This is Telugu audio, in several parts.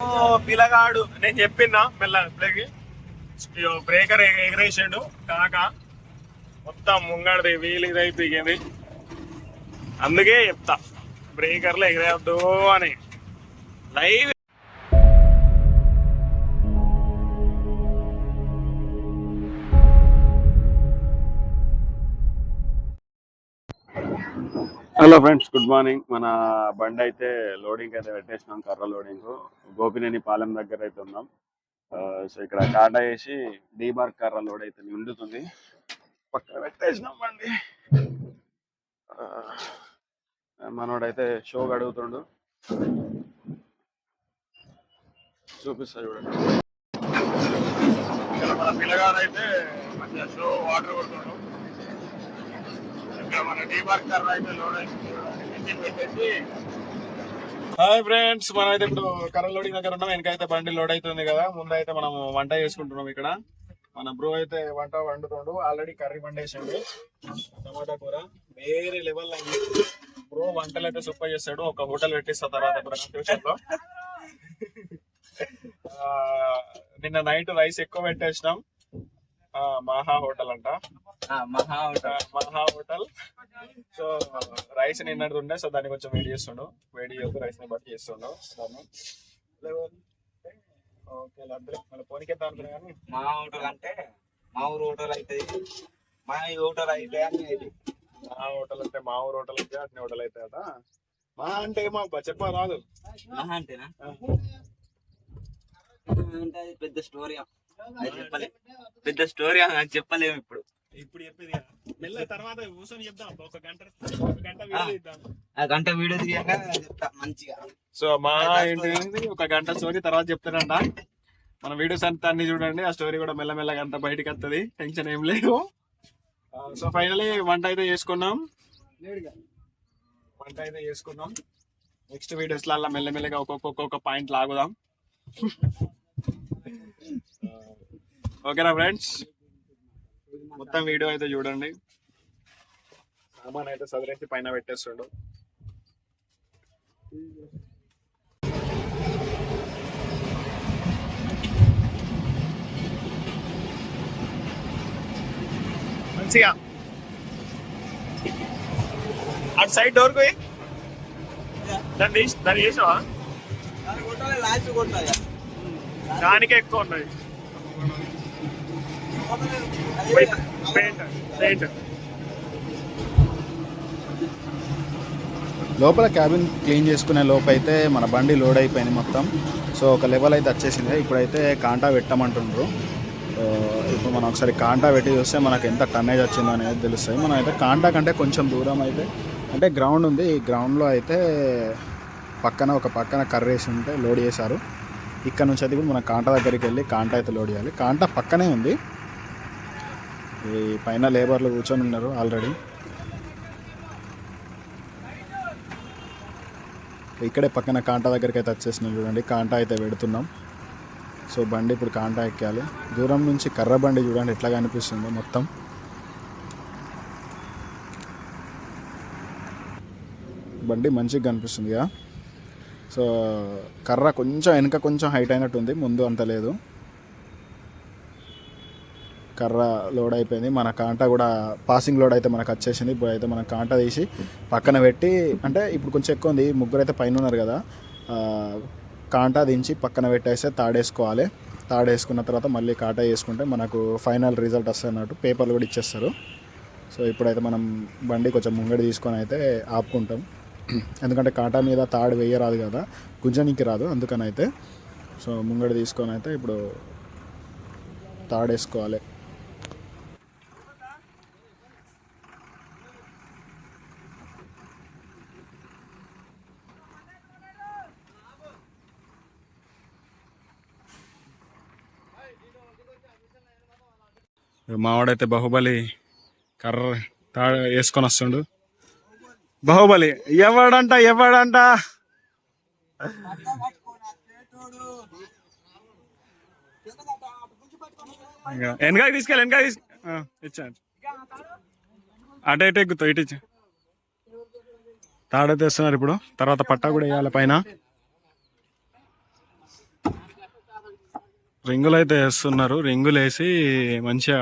ఓ పిల్లగాడు నేను చెప్పినా మెల్ల బ్రేక్. బ్రేకర్ ఎగరేసాడు కాక మొత్తం ముంగడిది వీలు ఇది అయిపోయింది అందుకే చెప్తా బ్రేకర్లు ఎగరేయద్దు అని. Live hello friends good morning మన బండి అయితే లోడింగ్ అయితే పెట్టేసినాం కర్ర లోడింగ్ గోపినేని పాలెం దగ్గర అయితే ఉన్నాం. సో ఇక్కడ కాటా వేసి డీబార్ కర్ర లోడ్ అయితే నిండుతుంది. పక్కన పెట్టేసినాం బండి. మనోడైతే షో అడుగుతుండు చూపిస్తా చూడండి. మన మంచిగా షో వాటర్ కొడుతుండు ఇంకా మన డీబార్ కర్ర అయితే లోడ్ అయింది ఇంజిన్ పెట్టేసి హాయ్ ఫ్రెండ్స్ మనం అయితే ఇప్పుడు కర్ర లోడింగ్ దగ్గర ఉన్నాం. వెనకైతే బండి లోడ్ అవుతుంది కదా. ముందైతే మనం వంట చేసుకుంటున్నాం ఇక్కడ. మన బ్రో అయితే వంట వండుతుండు. Already curry వండేసిండు. టమాటా కూర. వేరే లెవెల్ అయింది బ్రో వంటలు అయితే సూపర్ చేస్తాడు. ఒక హోటల్ పెట్టిస్తా తర్వాత ఫ్యూచర్లో. నిన్న నైట్ రైస్ ఎక్కువ పెట్టేసినాం. ఆ, మహా హోటల్ అంట. మహా ఆ, మహా హోటల్. సో రైస్ నిన్నటి ఉండే సో దాన్ని కొంచెం వేడి చేస్తుండు. వేడి చేస్తూ రైస్ని బట్టి చేస్తుండు. దాన్ని. ఓకే మళ్ళీ పోనీకేద్దాం అనుకున్నా కానీ. మా హోటల్ అంటే మా ఊరు హోటల్ అయితే మా హోటల్ అయితే అని మా హోటల్ అంటే మా ఊరు హోటల్ అయితే అట్నే హోటల్ అయితే అట మా అంటే అబ్బా చెప్ప రాదు. మహా అంటేనా. మహా అంటే పెద్ద స్టోరీ అది చెప్పలేం. పెద్ద స్టోరీ అది చెప్పలేము ఇప్పుడు. ఇప్పుడు చెప్పేది. మెల్ల తర్వాత కూర్చొని చెప్దాం ఒక గంట ఒక గంట వీడియో ఇద్దాం ఆ గంట వీడియో చెప్తా మంచిగా. సో మా ఏంటి ఒక గంట స్టోరీ తర్వాత చెప్తారంట మన వీడియోస్ అంతా అన్ని చూడండి ఆ స్టోరీ కూడా మెల్లమెల్లగా అంతా బయటకు వస్తుంది టెన్షన్ ఏం లేదు. సో ఫైనలీ వంట అయితే చేసుకున్నాం. వంట అయితే చేసుకున్నాం. నెక్స్ట్ వీడియోస్లలో మెల్లమెల్లగా ఒక్కొక్క ఒక్కొక్క పాయింట్ లాగుదాం. ఓకేనా ఫ్రెండ్స్? మొత్తం వీడియో అయితే చూడండి. సామాన్ అయితే సదరేసి పైన పెట్టేస్తుండు. మంచిగా. అటు సైడ్ డోర్ పోయి. దాన్ని తీసి దాన్ని చేసావా దానికే ఎక్కువ పెయింట్ లోపల క్యాబిన్ క్లీన్ చేసుకునే లోపు అయితే మన బండి లోడ్ అయిపోయింది మొత్తం. సో ఒక లెవెల్ అయితే వచ్చేసింది. ఇప్పుడైతే కాంటా పెట్టమంటుండ్రు. ఇప్పుడు మనం ఒకసారి కాంటా పెట్టి చూస్తే మనకు ఎంత టన్నేజ్ వచ్చిందో అనేది తెలుస్తుంది. మనం అయితే కాంటా కంటే కొంచెం దూరం అయితే అంటే గ్రౌండ్ ఉంది. ఈ గ్రౌండ్లో అయితే పక్కన ఒక పక్కన కర్రేసి ఉంటే లోడ్ చేశారు. ఇక్కడ నుంచి అయితే ఇప్పుడు మన కాంటా దగ్గరికి వెళ్ళి కాంటా అయితే లోడ్ చేయాలి. కాంటా పక్కనే ఉంది. ఈ పైన లేబర్లు కూర్చొని ఉన్నారు ఆల్రెడీ. ఇక్కడే పక్కన కాంటా దగ్గరికి అయితే వచ్చేసినాం చూడండి. కాంటా అయితే పెడుతున్నాం. సో బండి ఇప్పుడు కాంటా ఎక్కాలి. దూరం నుంచి కర్ర బండి చూడండి ఎట్లా కనిపిస్తుందో మొత్తం. బండి మంచిగా కనిపిస్తుంది కదా సో కర్ర కొంచెం వెనక కొంచెం హైట్ అయినట్టు ఉంది ముందు అంత లేదు. కర్ర లోడ్ అయిపోయింది. మన కాంటా కూడా పాసింగ్ లోడ్ అయితే మనకు వచ్చేసింది. ఇప్పుడు అయితే మనం కాంటా తీసి పక్కన పెట్టి అంటే ఇప్పుడు కొంచెం ఎక్కువ ఉంది. ముగ్గురు అయితే పైన ఉన్నారు కదా. కాంటా దించి పక్కన పెట్టేస్తే తాడేసుకోవాలి. తాడేసుకున్న తర్వాత మళ్ళీ కాటా వేసుకుంటే మనకు ఫైనల్ రిజల్ట్ వస్తుంది అన్నట్టు పేపర్లు కూడా ఇచ్చేస్తారు. సో ఇప్పుడైతే మనం బండి కొంచెం ముంగడి తీసుకొని అయితే ఆపుకుంటాం. ఎందుకంటే కాంట మీద తాడు వేయరాదు కదా. గుంజనికి రాదు అందుకని అయితే సో ముంగడి తీసుకొని అయితే ఇప్పుడు తాడేసుకోవాలి. మావాడైతే బాహుబలి కర్ర తా వేసుకొని వస్తుండు. బాహుబలి ఎవడంట ఎవడంట? ఇంకా వెనకాకి తీసుకెళ్ళి వెనకాకి తీసుకు ఇచ్చాను అటు ఇటు ఎక్కుతావు ఇటు ఇచ్చా. తాడైతే వేస్తున్నారు ఇప్పుడు. తర్వాత పట్టా కూడా వేయాలి పైన. రింగులు అయితే వేస్తున్నారు. రింగులు వేసి మంచిగా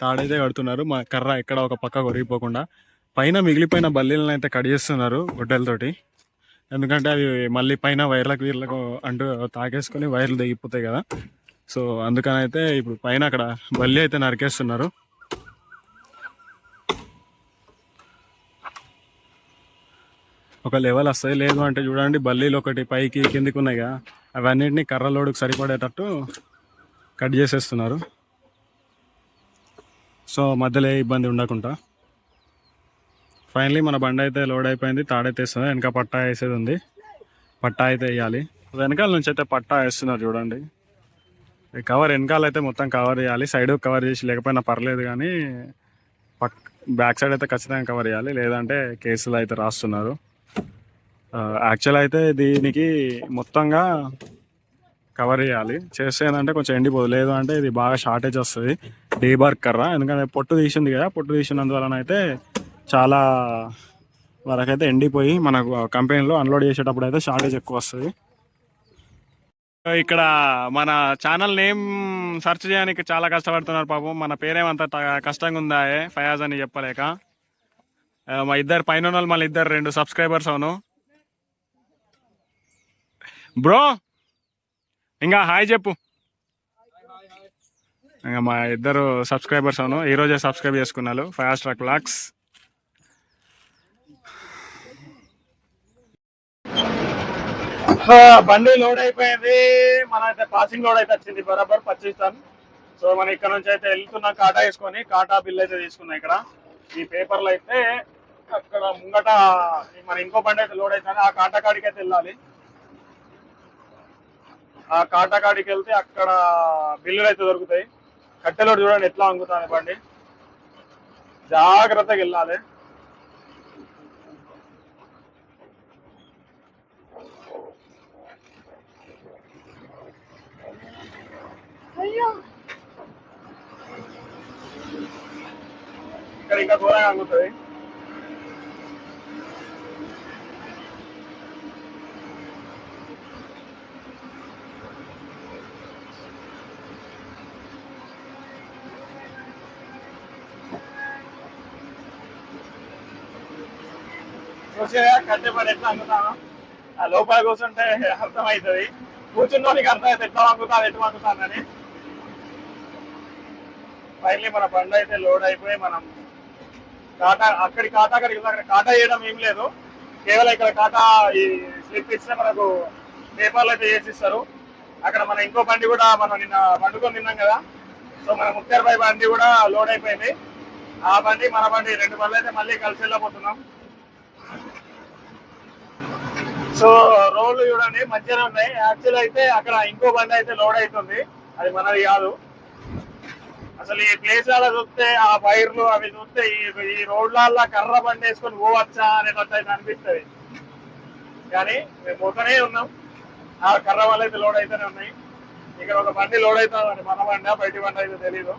తాడైతే కడుతున్నారు. మా కర్ర ఎక్కడ ఒక పక్క కొరిగిపోకుండా. పైన మిగిలిపోయిన బల్లీలను అయితే కట్ చేస్తున్నారు గుడ్డలతోటి. ఎందుకంటే అవి మళ్ళీ పైన వైర్లకు వీర్లకు అంటూ తాకేసుకొని వైర్లు తెగిపోతాయి కదా. సో అందుకని అయితే ఇప్పుడు పైన అక్కడ బల్లి అయితే నరికేస్తున్నారు. ఒక లెవెల్ వస్తాయి లేదు అంటే చూడండి బల్లీలు ఒకటి పైకి కిందికి ఉన్నాయి కదా. అవన్నిటిని కర్ర లోడుకు సరిపడేటట్టు కట్ చేసేస్తున్నారు. సో మధ్యలో ఏ ఇబ్బంది ఉండకుండా. ఫైనలీ మన బండి అయితే లోడ్ అయిపోయింది తాడైతే వేస్తుంది వెనక పట్టా వేసేది ఉంది. పట్టా అయితే వేయాలి. వెనకాల నుంచి అయితే పట్టా వేస్తున్నారు చూడండి. కవర్ వెనకాల అయితే మొత్తం కవర్ చేయాలి సైడ్ కవర్ చేసి లేకపోయినా పర్లేదు కానీ పక్ బ్యాక్ సైడ్ అయితే ఖచ్చితంగా కవర్ చేయాలి లేదంటే కేసులు అయితే రాస్తున్నారు. యాక్చువల్ అయితే దీనికి మొత్తంగా కవర్ చేయాలి. చేస్తే ఏంటంటే కొంచెం ఎండిపోదు. లేదు అంటే ఇది బాగా షార్టేజ్ వస్తుంది. డీబార్క్ కర్ర. ఎందుకంటే పొట్టు తీసింది కదా. పొట్టు తీసినందువలన అయితే చాలా వరకైతే ఎండిపోయి మనకు కంపెనీలో అన్లోడ్ చేసేటప్పుడు అయితే షార్టేజ్ ఎక్కువ వస్తుంది. ఇక్కడ మన ఛానల్ నేమ్ సెర్చ్ చేయడానికి చాలా కష్టపడుతున్నారు పాపం. మన పేరేమంత త- కష్టంగా ఉందా ఫయాజ్ అని చెప్పలేక. మా ఇద్దరు పైన వాళ్ళు మళ్ళీ ఇద్దరు రెండు సబ్స్క్రైబర్స్ అవును. బ్రో ఇంకా హాయ్ చెప్పు. ఇంకా మా ఇద్దరు సబ్స్క్రైబర్స్ అవును. ఈరోజే సబ్స్క్రైబ్ చేసుకున్నారు. ఫైవ్ స్టార్ క్లాక్స్ బండి లోడ్ అయిపోయింది. మన అయితే పాసింగ్ లోడ్ అయితే వచ్చింది. బరాబర్ పచ్చిస్ టన్ సో మనం ఇక్కడ నుంచి అయితే వెళ్తున్నాం కాటా వేసుకొని కాటా బిల్ అయితే తీసుకున్నాం ఇక్కడ. ఈ పేపర్లు అయితే అక్కడ ముంగట మన ఇంకో బండి అయితే లోడ్ అవుతుంది ఆ కాటా కాడికి అయితే వెళ్ళాలి. ఆ కాటా కాడికి వెళ్తే అక్కడ బిల్లులు అయితే దొరుకుతాయి. కట్టెలోడు చూడండి ఎట్లా వంగుతాను బండి. జాగ్రత్తగా వెళ్ళాలి. ఇక్కడ ఇంకా ఘోరంగా అంగుతుంది కట్టేపాడు ఎట్లా అంగుతాను ఆ లోపల కూర్చుంటే అర్థమవుతుంది కూర్చున్నోనికి అర్థం అయితే ఎట్లా వంగుతాను ఎట్లా వంగుతానని ఫైనలీ మన బండి అయితే లోడ్ అయిపోయి మనం కాటా అక్కడి కాటా అక్కడికి అక్కడ కాటా చేయడం ఏం లేదు. కేవలం ఇక్కడ కాటా ఈ స్లిప్ ఇస్తే మనకు పేపర్లు అయితే చేసి ఇస్తారు. అక్కడ మన ఇంకో బండి కూడా మనం నిన్న వండుకొని తిన్నాం కదా. సో మన ముక్తార్ బండి కూడా లోడ్ అయిపోయింది. ఆ బండి మన బండి రెండు బండ్లు అయితే మళ్ళీ కలిసి వెళ్ళబోతున్నాం. సో రోడ్లు చూడండి మంచిగానే ఉన్నాయి. యాక్చువల్ అయితే అక్కడ ఇంకో బండి అయితే లోడ్ అవుతుంది. అది మనది కాదు. అసలు ఈ ప్లేస్ అలా చూస్తే ఆ వైర్లు అవి చూస్తే ఈ ఈ రోడ్లల్లో కర్ర బండి వేసుకొని పోవచ్చా అనేటట్టు అయితే అనిపిస్తుంది. కానీ మేము పోతూనే ఉన్నాం. ఆ కర్ర వల్ల అయితే లోడ్ అయితేనే ఉన్నాయి. ఇక్కడ ఒక బండి లోడ్ అవుతుంది మన బండి బయటి బండి అయితే తెలీదు.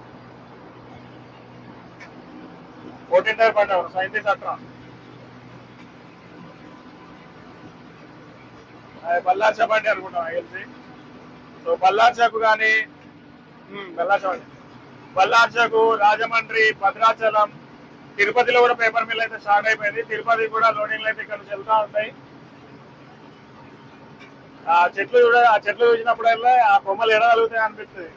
ఫోర్టీన్ టైర్ బండి సైంటిస్ట్ అట్రా బల్లార్చా చపాటి అనుకుంటాం నాకు తెలిసి సో. బల్లార్చాకు కానీ బల్లార్చా బండి బల్లార్చకు రాజమండ్రి భద్రాచలం తిరుపతిలో కూడా పేపర్ మిల్ అయితే స్టార్ట్ అయిపోయింది. తిరుపతి కూడా లోడింగ్లు అయితే ఇక్కడ నుంచి ఉంటాయి. ఆ చెట్లు చూడ ఆ చెట్లు చూసినప్పుడల్లా ఆ కొమ్మలు ఎడగలుగుతాయి అనిపిస్తుంది.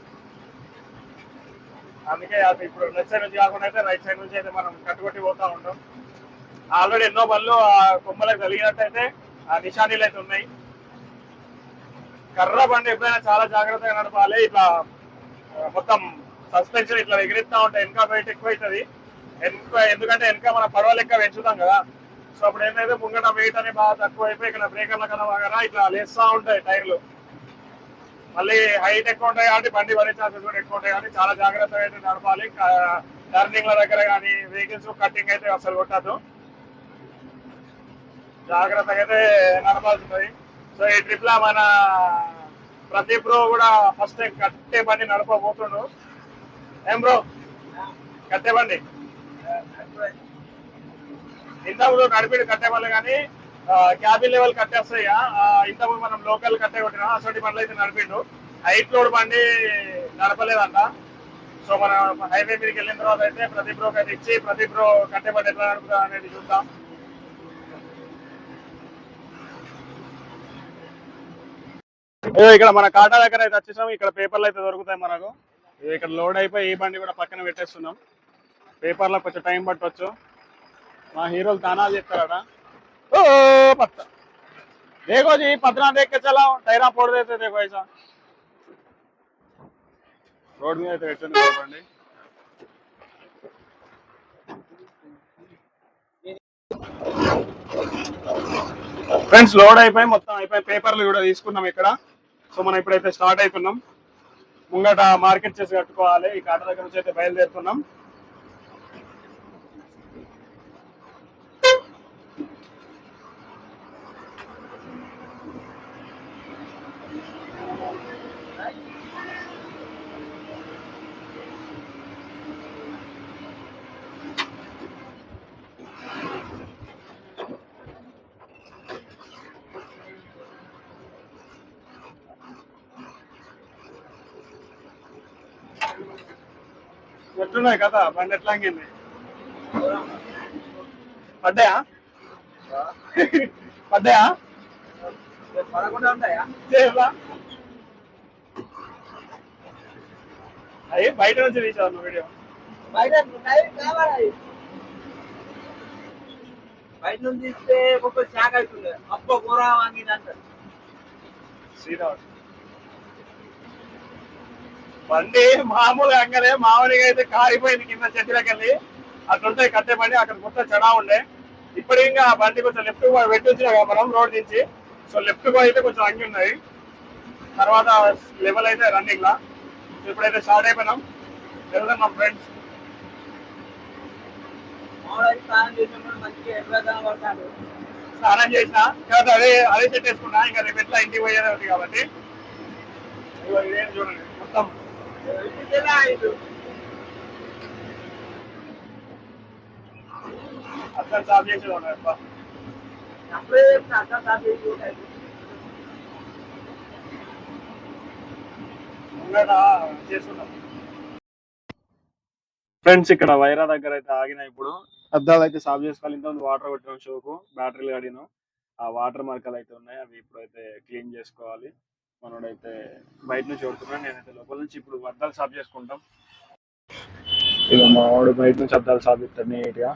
అందుకే అది ఇప్పుడు లెఫ్ట్ సైడ్ నుంచి కాకుండా అయితే రైట్ సైడ్ నుంచి అయితే మనం కట్టుకొట్టి పోతా ఉంటాం. ఆల్రెడీ ఎన్నో బళ్ళు ఆ కొమ్మలకు కలిగినట్టయితే ఆ నిశానీలు అయితే ఉన్నాయి. కర్ర బండి ఎప్పుడైనా చాలా జాగ్రత్తగా నడపాలి. ఇట్లా మొత్తం సస్పెన్షన్ ఇట్లా ఎగిరిస్తా ఉంటాయి వెనక వెయిట్ ఎక్కువ అవుతుంది వెనక ఎందుకంటే వెనక మన పడవ లెక్క పెంచుతాం కదా. సో అప్పుడు ఏంటంటే ముంగట వెయిట్ అనేది బాగా తక్కువ అయిపోయి ఇక్కడ బ్రేకర్ల కన్నా బాగా ఇట్లా లేస్తా ఉంటాయి టైర్లు. మళ్ళీ హైట్ ఎక్కువ ఉంటాయి కాబట్టి బండి పడే ఛాన్సెస్ కూడా ఎక్కువ ఉంటాయి కాబట్టి చాలా జాగ్రత్తగా అయితే నడపాలి. టర్నింగ్ల దగ్గర కానీ వెహికల్స్ కట్టింగ్ అయితే అసలు కొట్టద్దు. జాగ్రత్తగా అయితే నడపాల్సి ఉంటుంది. సో ఈ ట్రిప్లో మన ప్రదీప్ బ్రో కూడా ఫస్ట్ టైం కట్టే బండి నడపబోతుండు. ఏం బ్రో? కట్టే బండి? ఇంతకుముందు నడిపిడు కట్టేవాళ్ళు కానీ క్యాబిన్ లెవెల్ కట్టేస్తాయా. ఇంతకుముందు మనం లోకల్ కట్టే కొట్టినా అటువంటి బండ్లు అయితే నడిపిండు. హైట్ లోడ్ బండి నడపలేదంట. సో మనం హైవే మీదకి వెళ్ళిన తర్వాత అయితే ప్రతి బ్రో అయితే ఇచ్చి ప్రతి బ్రో కట్టే బండి ఎట్లా నడుపుతా అనేది చూద్దాం. ఇక్కడ మన కాటా దగ్గర అయితే వచ్చేసాం ఇక్కడ పేపర్లు అయితే దొరుకుతాయి మనకు. ఇక్కడ లోడ్ అయిపోయి ఈ బండి కూడా పక్కన పెట్టేస్తున్నాం. పేపర్లో కొంచెం టైం పట్టవచ్చు మా హీరోలు తానాలు చెప్తారట ఓ పత్త. దేగో జీ పత్నా టైరా పొడిదైతే అయితే ఐసా రోడ్ మీద అయితే పెట్టండి ఫ్రెండ్స్ లోడ్ అయిపోయి మొత్తం అయిపోయి పేపర్లు కూడా తీసుకున్నాం ఇక్కడ. సో మనం ఇప్పుడైతే స్టార్ట్ అవుతున్నాం ముంగట మార్కెట్ చేసి కట్టుకోవాలి. ఈ కాట దగ్గర నుంచి అయితే బయలుదేరుతున్నాం. ఎట్లున్నాయి కదా బండి ఎట్లా అంగింది పడ్డాయా? పడ్డాయా అయ్యి బయట నుంచి తీసావు వీడియో? బయట నుంచి తీస్తే ఒక శాఖ అవుతుంది అప్ప కూర వాంగిందంట. సీదా బండి మామూలు అంగలే మామూలుగా అయితే కారిపోయింది కింద చెట్టులోకి వెళ్ళి అట్లుంటాయి కట్టే బండి అక్కడ మొత్తం చెడా ఉండే. ఇప్పుడు ఇంకా ఆ బండి కొంచెం లెఫ్ట్ పెట్టి వచ్చినా మనం రోడ్ నుంచి. సో లెఫ్ట్ అయితే కొంచెం అంగి ఉన్నాయి. తర్వాత లెవెల్ అయితే రన్నింగ్ లా. ఇప్పుడైతే స్టార్ట్ అయిపోయినాం. వెళ్తున్నాం ఫ్రెండ్స్ మామూలు స్నానం చేసిన తర్వాత అదే అదే సెట్ వేసుకున్నా ఇంకా రేపు ఎట్లా ఇంటికి పోయేది కాబట్టి. చూడండి మొత్తం. అక్కడ సాఫ్ అప్పుడే అక్కడ ఫ్రెండ్స్ ఇక్కడ వైరా దగ్గర అయితే ఆగిన ఇప్పుడు. అద్దాలు అయితే సాఫ్ చేసుకోవాలి. ఇంత వాటర్ కొట్టిన షోకు. బ్యాటరీలు కడిగినాం. ఆ వాటర్ మరకలు అయితే ఉన్నాయి. అవి ఇప్పుడు అయితే క్లీన్ చేసుకోవాలి. మనోడైతే బయట నుంచి కొడుతున్నాను నేనైతే లోపల నుంచి ఇప్పుడు అద్దాలు సాఫ్ చేసుకుంటాం. ఇక మా వాడు బయట నుంచి అద్దాలు సాఫ్ చేస్తాడు నీట్గా.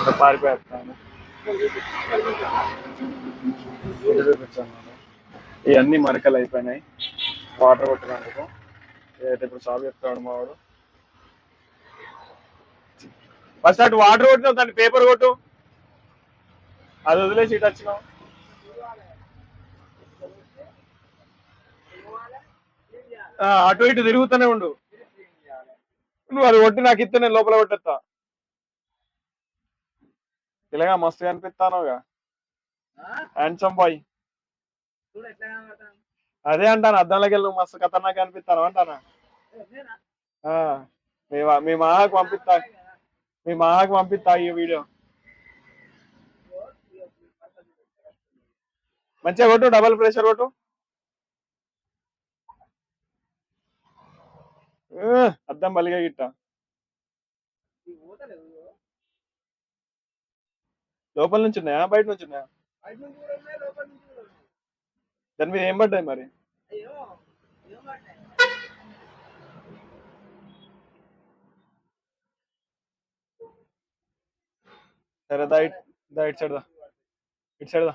ఒక పారిపోయేస్తాను. ఇవన్నీ మరకలు అయిపోయినాయి. వాటర్ కొట్టినందుకు. ఏదైతే ఇప్పుడు సాఫ్ చేస్తాడు మా వాడు. ఫస్ట్ అటు వాటర్ కొట్టినావు దాన్ని పేపర్ కొట్టు. అది వదిలేసి ఇటు వచ్చినావు. అటు ఇటు తిరుగుతూనే ఉండు. నువ్వు అది కొట్టి నాకు ఇస్తే నేను లోపల కొట్టేస్తా ఇలాగా మస్తు కనిపిస్తానుగా హ్యాండ్సమ్ బాయ్ అదే అంటాను అద్దంలోకి వెళ్ళి నువ్వు మస్తు ఖతర్నాక్ అనిపిస్తాను అంటానా? మీ మాకు పంపిస్తా. మీ మాకు పంపిస్తా ఈ వీడియో. మంచిగా కొట్టు డబల్ ప్రెషర్ కొట్టు. అద్దం బలిగా గిట్ట. లోపల నుంచి ఉన్నాయా? బయట నుంచి ఉన్నాయా? దాని మీద ఏం పడ్డాయి మరి? సరే దా ఇట్ దా ఇటు సైడ్ దా. ఇటు సైడ్ దా.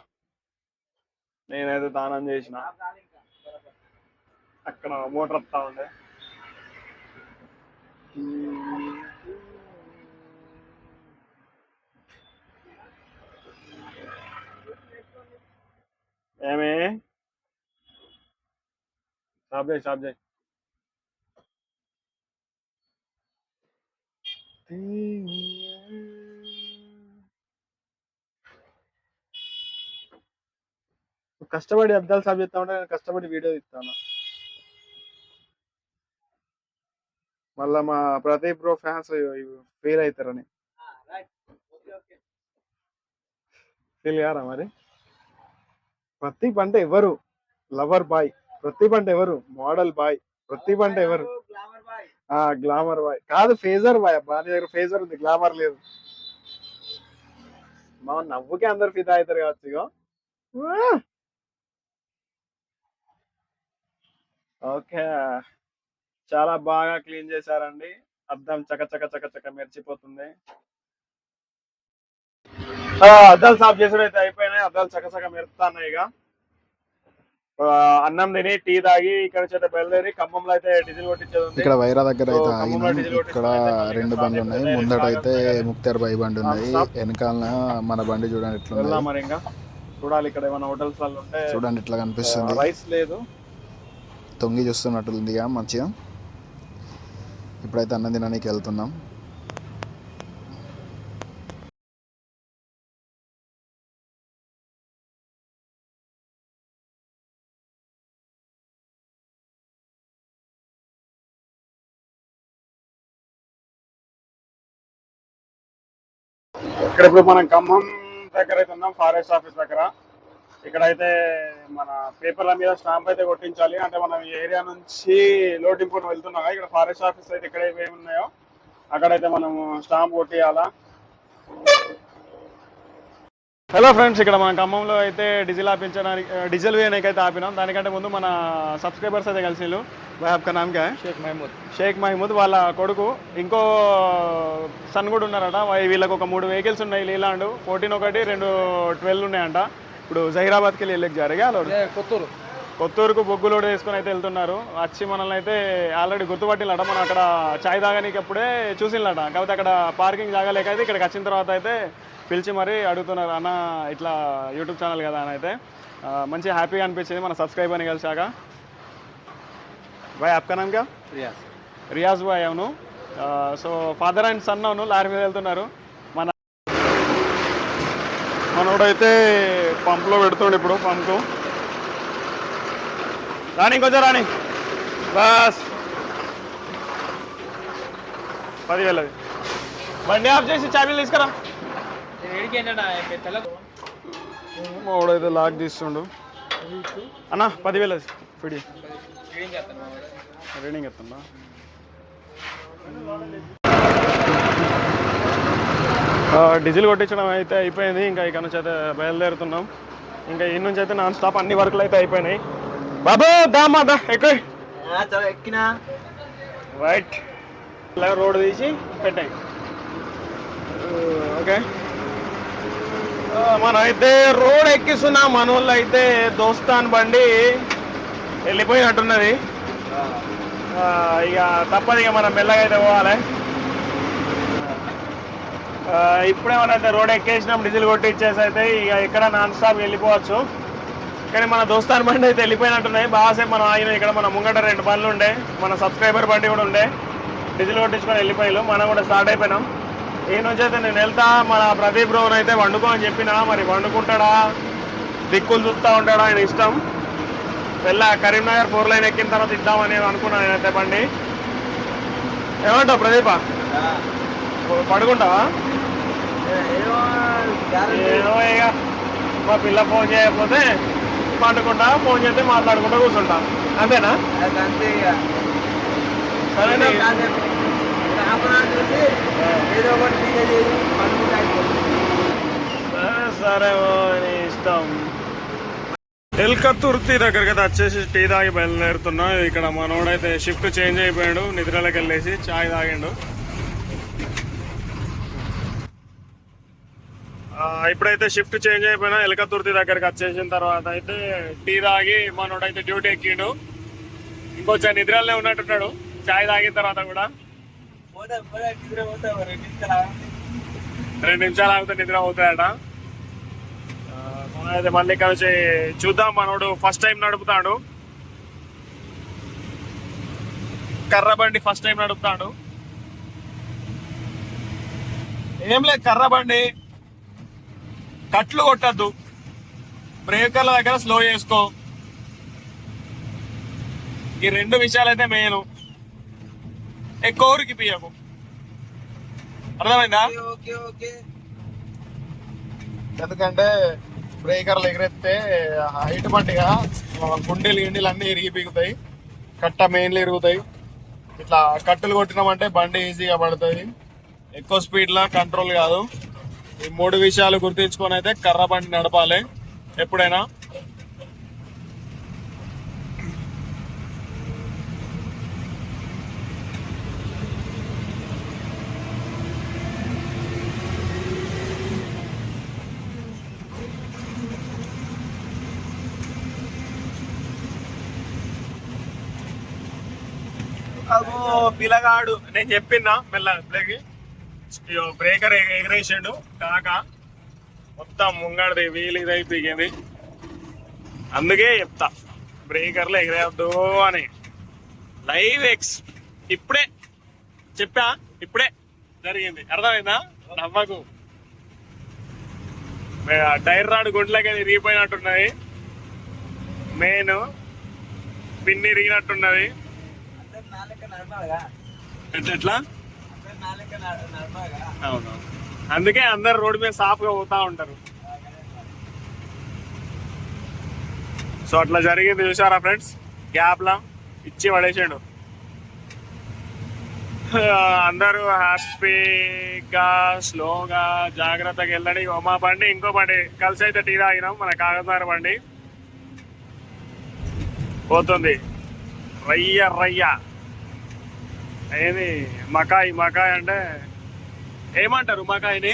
నేనైతే దానం చేసిన. అక్కడ మోటార్ వస్తా ఉండే. ఏమే? స్టాప్ చేయి స్టాప్ చేయి. కష్టపడి అద్దాలు సాబ్ చేస్తా ఉంటే నేను కష్టపడి వీడియో ఇస్తాను మళ్ళా మా ప్రదీప్ బ్రో ఫ్యాన్స్ ఫెయిల్ అవుతారని ఫెయిల్ కారా మరి? ప్రదీప్ అంటే ఎవరు? Lover boy. ప్రతిభ అంటే ఎవరు? Model bye. ప్రతిభ అంటే ఎవరు? ఆ గ్లామర్ బాయ్. కాదు ఫేజర్ బాయ్. అబ్బా నీ దగ్గర ఫేజర్ ఉంది గ్లామర్ లేదు. మా నవ్వుకే అందరు ఫిదా అవుతారు కావచ్చు ఇగో. ఓకే. చాలా బాగా క్లీన్ చేశారండి. అద్దం చక చక చక చక మెరిచిపోతుంది ఆ, అద్దాలు సాఫ్ చేసుడు అయితే అయిపోయినాయి. అద్దాలు చక చక మెరుస్తున్నాయి ఇక. అన్నం తిని టీ తాగి ఇక్కడ చేత బయలుదేరి ఖమ్మంలో అయితే డీజిల్ కొట్టించేది ఇక్కడ వైరా దగ్గర అయితే ఆగినాం ఇక్కడ రెండు బండ్లు ఉన్నాయి ముందట అయితే ముక్తార్ బాయ్ బండి Non-stop. వెనకాలన మన బండి చూడండి ఎట్లుంది. మరి ఇంకా. చూడాలి ఇక్కడ ఏమైనా హోటల్స్ వాళ్ళు ఉంటే. చూడండి ఎట్లా కనిపిస్తుంది. రైస్ లేదు. తొంగి చూస్తున్నట్లుందిగా మంచిగా. ఇప్పుడైతే అన్నం తినడానికి వెళ్తున్నాం. ఇక్కడ ఇప్పుడు మనం ఖమ్మం దగ్గర అయితే ఉన్నాం ఫారెస్ట్ ఆఫీస్ దగ్గర. ఇక్కడైతే మన పేపర్ల మీద స్టాంప్ అయితే కొట్టించాలి. అంటే మనం ఈ ఏరియా నుంచి లోటింపుని వెళ్తున్నాం కదా, ఇక్కడ ఫారెస్ట్ ఆఫీస్ అయితే ఇక్కడ ఏమేమి ఉన్నాయో అక్కడైతే మనం స్టాంప్ కొట్టియాలా. హలో ఫ్రెండ్స్ ఇక్కడ మన ఖమ్మంలో అయితే డీజిల్ ఆపించడానికి డీజిల్ వేయడానికి అయితే ఆపినాం. దానికంటే ముందు మన సబ్స్క్రైబర్స్ అయితే కలిసి భాయ్ ఆప్కా నామ్ క్యా హై? షేక్ మహమూద్ షేక్ మహమూద్ వాళ్ళ కొడుకు. ఇంకో సన్ కూడా ఉన్నారట. వీళ్ళకి ఒక మూడు వెహికల్స్ ఉన్నాయి. లీలాండ్. ఫోర్టీన్ ఒకటి రెండు ట్వెల్వ్ ఉన్నాయంట. ఇప్పుడు జహీరాబాద్కి వెళ్ళి వెళ్ళకి జరిగా కొత్తూరు. కొత్తూరుకు బొగ్గు లోడ్ వేసుకొని అయితే వెళ్తున్నారు. వచ్చి మనల్ని అయితే ఆల్రెడీ గుర్తుపట్టిల్లట. మనం అక్కడ చాయ్ తాగనీకి అప్పుడే చూసిల్లట. కాకపోతే అక్కడ పార్కింగ్ జాగలేక అయితే ఇక్కడికి వచ్చిన తర్వాత అయితే పిలిచి మరీ అడుగుతున్నారు అన్న ఇట్లా యూట్యూబ్ ఛానల్ కదా అని అయితే. మంచి హ్యాపీగా అనిపించింది. మన సబ్స్క్రైబర్ని కలిసాక బాయ్ ఆప్కా నామ్ క్యా? రియాజ్. రియాజ్ బాయ్ అవును. సో ఫాదర్ అండ్ సన్ అవును. లారీ మీద వెళ్తున్నారు. మనోడైతే పంపులో పెడుతుండు ఇప్పుడు పంపు. రాని కొంచెం రాని బస్. పదివేలు అది బండి ఆఫ్ చేసి చాబీలు తీసుకురా. మావాడైతే లాక్ తీస్తుండు. అన్న పదివేలు అది ఫిడి రీడింగ్ ఎత్తుందా డీజిల్ కొట్టించడం అయితే అయిపోయింది. ఇంకా ఇక్కడ నుంచి అయితే బయలుదేరుతున్నాం. ఇంకా ఈ నుంచి అయితే నాన్ స్టాప్ అన్ని వర్క్లు అయితే అయిపోయినాయి. బాబు దామా దా ఎక్కువ ఎక్కినా. రైట్ ఇలా రోడ్ తీసి పెట్టాయి. ఓకే. మనం అయితే రోడ్ ఎక్కిస్తున్నాం మన వాళ్ళు అయితే దోస్తాన్ బండి వెళ్ళిపోయినట్టున్నది. ఇక తప్పదు ఇక మనం మెల్లగా అయితే పోవాలి. ఆ, ఇప్పుడే మనం అయితే రోడ్ ఎక్కేసినాం డీజిల్ కొట్టి ఇచ్చేసి అయితే ఇక ఇక్కడ నాన్ స్టాప్ వెళ్ళిపోవచ్చు. కానీ మన దోస్తాన్ బండి అయితే వెళ్ళిపోయినట్టున్నాయి. బాగాసేపు మనం ఆగిన. ఇక్కడ మన ముంగట రెండు బండ్లు ఉండే. మన సబ్స్క్రైబర్ బండి కూడా ఉండే. డీజిల్ కొట్టించుకొని వెళ్ళిపోయారు మనం కూడా స్టార్ట్ అయిపోయినాం. ఈ నుంచి అయితే నేను వెళ్తా. మన ప్రదీప్ బ్రోని అయితే వండుకో అని చెప్పినా. మరి వండుకుంటాడా? దిక్కులు చూస్తూ ఉంటాడా? ఆయన ఇష్టం. వెళ్ళా. కరీంనగర్ ఫోర్ లైన్ ఎక్కిన తర్వాత ఇద్దామని అనుకున్నాను నేనైతే బండి. ఏమంటావు ప్రదీప? పడుకుంటావా? ఏదో ఇక మా పిల్ల ఫోన్ చేయకపోతే పండుకుంటా ఫోన్ చేస్తే మాట్లాడుకుంటా కూర్చుంటా. అంతేనా? అంతే ఇక సరేనా. సరే, నీ ఇష్టం. ఎల్కతుర్తి దగ్గరికి అయితే వచ్చేసి టీ తాగి బయలుదేరుతున్నా. ఇక్కడ మనోడైతే షిఫ్ట్ చేంజ్ అయిపోయాడు. నిద్రలోకి వెళ్ళేసి చాయ్ తాగిండు. ఇప్పుడైతే షిఫ్ట్ చేంజ్ అయిపోయినా ఎలకతుర్తి దగ్గరికి వచ్చేసిన తర్వాత అయితే టీ తాగి మనోడైతే డ్యూటీ ఎక్కిండు. ఇంకొంచెం నిద్రలోనే ఉన్నట్టున్నాడు. చాయ్ తాగిన తర్వాత కూడా. రెండు నిమిషాలు ఆగితే. నిద్ర అవుతాయట మనమైతే మళ్ళీ కలిసి చూద్దాం మనోడు ఫస్ట్ టైం నడుపుతాడు. కర్ర బండి ఫస్ట్ టైం నడుపుతాడు. ఏం లేదు కర్ర బండి కట్లు కొట్టద్దు. బ్రేకర్ల దగ్గర స్లో చేసుకో. ఈ రెండు విషయాలు అయితే మెయిన్ ఎక్కువ ఊరికి పియకు అర్థమైందా? ఓకే ఓకే ఎందుకంటే బ్రేకర్లు ఎగిరెత్తే హైట్ బండిగా గుండెలు గిండెలు అన్ని ఇరిగి పీకుతాయి. కట్ట మెయిన్లు ఇరుగుతాయి. ఇట్లా కట్టులు కొట్టినామంటే బండి ఈజీగా పడుతుంది ఎక్కువ స్పీడ్ లా కంట్రోల్ కాదు. ఈ మూడు విషయాలు గుర్తించుకొని అయితే కర్ర బండి నడపాలి. ఎప్పుడైనా? పిలగాడు నేను చెప్పినా మెల్ల బ్రేక్ బ్రేకర్ ఎగరేసిండు. కాక మొత్తం ముంగడిది వీలు ఇది అయిపోయింది అందుకే చెప్తా బ్రేకర్లు ఎగరేయద్దు అని. లైవ్ ఎక్స్ ఇప్పుడే చెప్పా ఇప్పుడే జరిగింది. అర్థమైందా? నవ్వకు. టైర్ రాడ్ గుంట్లోకి ఇరిగిపోయినట్టున్నది మెయిన్ పిన్ ఇరిగినట్టున్నది ఎట్లా ఎట్లా అందరు నా లెక్క నడ- నడపాలిగా అవును. అందుకే అందరు రోడ్డు మీద సాఫ్గా పోతా ఉంటారు. సో అట్లా జరిగింది చూసారా ఫ్రెండ్స్? గ్యాప్ లా ఇచ్చి పడేసాడు. అందరూ హ్యాపీగా స్లోగా జాగ్రత్తగా వెళ్ళండి. మా బండి ఇంకో బండి. కలిసి అయితే టీ తాగినాం మన కాగజార బండి. పోతుంది. రయ్య రయ్య. ఏది మకాయి మకాయి అంటే ఏమంటారు మకాయిని?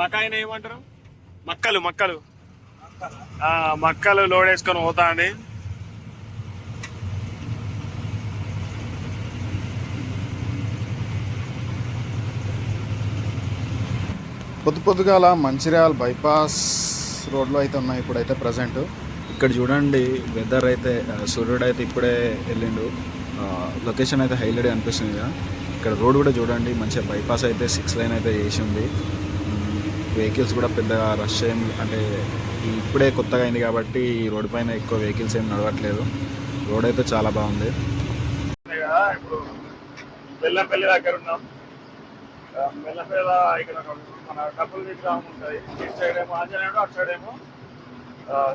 మకాయిని ఏమంటారు? మక్కలు మక్కలు. ఆ మక్కలు లోడ్ వేసుకొని పోతా అని పొద్దు పొద్దుగాల మంచిర్యాల బైపాస్ రోడ్లో అయితే ఉన్నాయి ఇప్పుడైతే ప్రజెంట్. ఇక్కడ చూడండి వెదర్ అయితే సూర్యుడు అయితే ఇప్పుడే వెళ్ళిండు. లొకేషన్ అయితే హైలైట్ అనిపిస్తుంది కదా. ఇక్కడ రోడ్ కూడా చూడండి మంచిగా బైపాస్ అయితే సిక్స్ లైన్ అయితే చేసి ఉంది. వెహికల్స్ కూడా పెద్దగా రష్ ఏం అంటే ఇప్పుడే కొత్తగా అయింది కాబట్టి ఈ రోడ్ పైన ఎక్కువ వెహికల్స్ ఏం నడవట్లేదు. రోడ్ అయితే చాలా బాగుంది. ఇప్పుడు బెల్లంపల్లి దగ్గర ఉన్నాం. బెల్లంపల్లి ఇక్కడ మన డబ్బులు విగ్రహం ఉంటుంది. ఇటు సైడ్ ఏమో ఆంజనేయుడు అటు సైడ్ ఏమో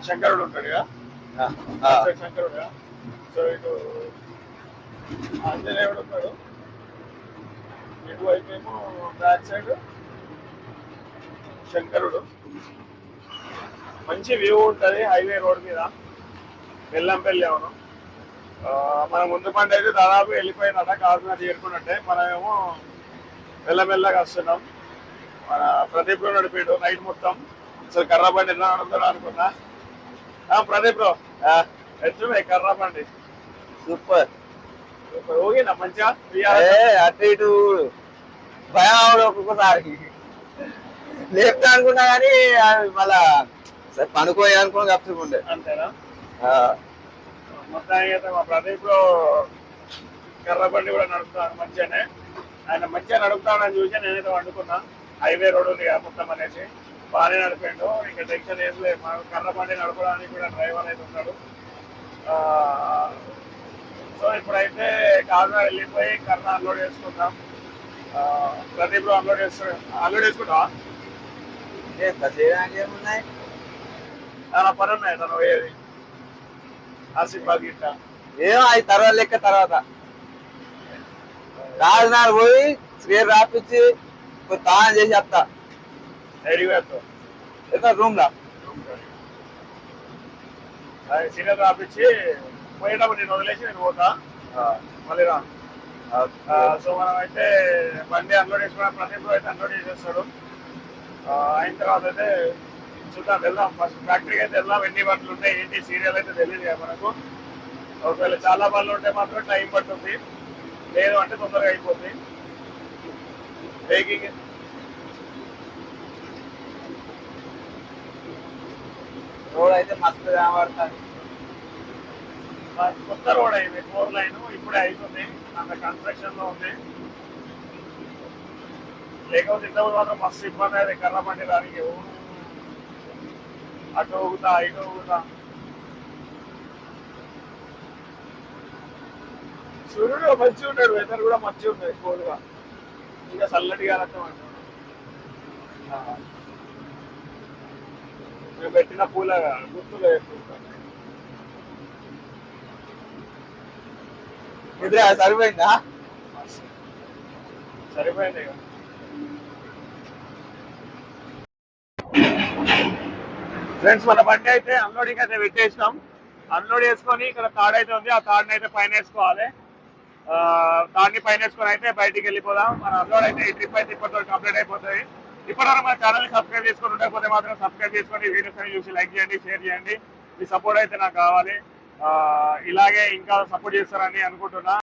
శంకరుడు ఉంటాడు కదా. శంకరుడు సో ఇటు ఆంజనేయుడు ఉన్నాడు? ఇటువైపు ఏమో బ్యాక్ సైడ్ శంకరుడు. మంచి వ్యూ ఉంటుంది హైవే రోడ్ మీద. బెల్లంపల్లి అవును. మన ముందు పంట అయితే దాదాపు వెళ్ళిపోయిందట కాకినాడ చేరుకున్నట్టే. మనమేమో మెల్లమెల్లగా వస్తున్నాం. మన ప్రదీప్లో నడిపాడు నైట్ మొత్తం. అసలు కర్ర బండి ఎలా నడుపుతాడు అనుకున్నా. ప్రదీప్ రావు ఎట్లున్నాయి కర్ర బండి. సూపర్. అటు ఇటు భయం అవడు ఒక్కొక్కసారి లేపుతా అనుకున్నా కానీ మళ్ళా సరే పనుకోయి అనుకుని కప్పుకుండే అంతేనా మొత్తానికి అయితే మా ప్రదీప్లో కర్ర బండి కూడా నడుపుతాను మంచిగానే ఆయన మంచిగా నడుపుతాడని చూసి నేనైతే వండుకున్నా హైవే రోడ్ ఉంది కదా మొత్తం అనేసి బాగానే నడిపాడు ఇంకా టెన్షన్ లేదు కర్ర బండి నడపడానికి కూడా డ్రైవర్ అయితే ఉన్నాడు. ఆ, సో ఇప్పుడైతే కాకినాడ వెళ్ళిపోయి కర్ర అన్లోడ్ చేసుకుందాం. ఆ, ప్రదీప్లో అన్లోడ్ చేస్తాడు అన్లోడ్ చేసుకుంటావా? చేయడానికి ఏమున్నాయి? చాలా పని ఉన్నాయి తను పోయేది ఆసిఫాబాద్ గిట్ట. ఏమో అది తర్వాత లెక్క తర్వాత. రాజనాడు పోయి స్క్వేర్ రాపిచ్చి కొంచెం తానం చేసి వస్తా ఎడివేస్తావు ఎక్కడ? రూమ్ అది సీనియర్ రాపిచ్చి పోయేటప్పుడు నేను వదిలేసి నేను పోతా. మళ్ళీ రా. సో మనం అయితే బండి అన్లోడ్ చేసుకున్న ప్రదీప్ అయితే అన్లోడ్ చేసేస్తాడు. అయిన తర్వాత అయితే చూద్దాం వెళ్దాం. ఫస్ట్ ఫ్యాక్టరీకి అయితే వెళ్దాం. ఎన్ని బండ్లు ఉంటాయి ఏంటి సీరియల్ అయితే తెలియదు మనకు. ఒకవేళ చాలా బండ్లు ఉంటే మాత్రం టైం పడుతుంది. లేదు అంటే తొందరగా అయిపోతుంది బేకింగ్ రోడ్ అయితే మస్తు కనబడుతుంది కొత్త రోడ్ అయింది ఫోర్ లైన్ ఇప్పుడే అవుతుంది అంత కన్స్ట్రక్షన్లో ఉంది. లేకపోతే ఇంతకు మాత్రం మస్తు ఇబ్బంది అయితే కర్రబండి దానికి అటు ఊగుతా ఇటు ఊగుతా. సూర్యుడు మంచిగా ఉంటాడు వెదర్ కూడా మంచిగా ఉంటుంది కోల్గా ఇంకా చల్లటిగా రకం మేము పెట్టిన పూల గుర్తులు. వేసుకుంటాం ఎదురా సరిపోయిందా. ఫ్రెండ్స్ మన బండి అయితే అన్లోడింగ్ అయితే పెట్టేసినాం. అన్లోడ్ చేసుకొని ఇక్కడ తాడు అయితే ఉంది. ఆ తాడుని అయితే పైన వేసుకోవాలి. ఆ, తాడుని పైన వేసుకొని అయితే బయటికి వెళ్ళిపోదాం. మన అన్లోడ్ అయితే ఈ ట్రిప్ అయితే ఇప్పటితో కంప్లీట్ అయిపోతుంది. ఇప్పటివరకు మన ఛానల్ సబ్స్క్రైబ్ చేసుకొని ఉండకపోతే మాత్రం సబ్స్క్రైబ్ చేసుకొని వీడియోస్ అని చూసి లైక్ చేయండి షేర్ చేయండి. మీ సపోర్ట్ అయితే నాకు కావాలి. ఇలాగే ఇంకా సపోర్ట్ చేస్తారని అనుకుంటున్నా.